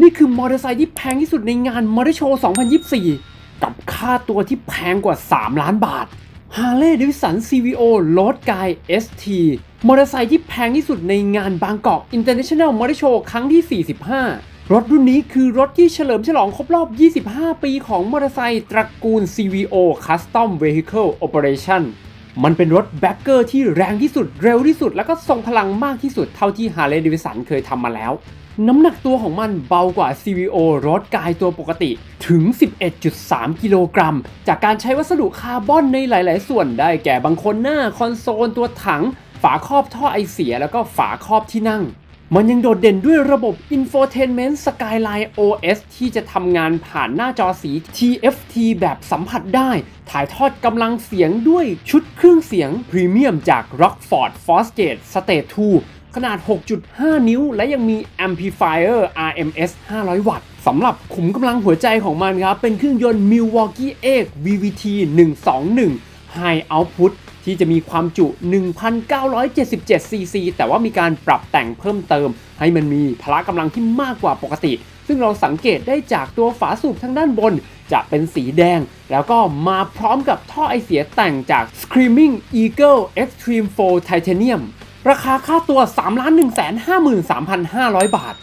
นี่คือมอเตอร์ไซค์ที่แพงที่สุดในงานมอเตอร์โชว์ 2024 กับค่าตัวที่แพงกว่า 3 ล้านบาท Harley Davidson CVO Road Guy ST มอเตอร์ไซค์ที่แพงที่สุดในงานบางกอก International Motor Show ครั้งที่ 45 รถรุ่นนี้คือรถที่เฉลิมฉลองครบรอบ 25 ปีของมอเตอร์ไซค์ตระกูล CVO Custom Vehicle Operation มันเป็นรถแบ็คเกอร์ที่แรงที่สุดเร็วที่สุด แล้วก็ทรงพลังมากที่สุดเท่าที่ฮาร์เลย์ดิวิสันเคยทำมาแล้ว น้ำหนักตัวของมันเบากว่า CVO รถกายตัวปกติถึง 11.3 กิโลกรัม จากการใช้วัสดุคาร์บอนในหลาย ๆ ส่วนได้แก่บางคนหน้าคอนโซลตัวถัง ฝาครอบท่อไอเสียแล้วก็ฝาครอบที่นั่ง มันยังโดดเด่นด้วยระบบ Infotainment Skyline OS ที่จะทำงานผ่านหน้าจอสี TFT แบบสัมผัสได้ ถ่ายทอดกำลังเสียงด้วยชุดเครื่องเสียงพรีเมียมจาก Rockford Fosgate Stage 2 ขนาด 6.5 นิ้ว และยังมี Amplifier RMS 500 วัตต์สำหรับขุมกำลังหัวใจของมันครับ เป็นเครื่องยนต์ Milwaukee X VVT 121 High Output ที่จะมีความจุ 1,977 ซีซี แต่ว่ามีการปรับแต่งเพิ่มเติม ให้มันมีพละกำลังที่มากกว่าปกติ ซึ่งเราสังเกตได้จากตัวฝาสูบทางด้านบน จะเป็นสีแดง แล้วก็มาพร้อมกับท่อไอเสียแต่งจาก Screaming Eagle Extreme 4 Titanium ราคาค่าตัว 3 1 5 3 5 0 0 บาท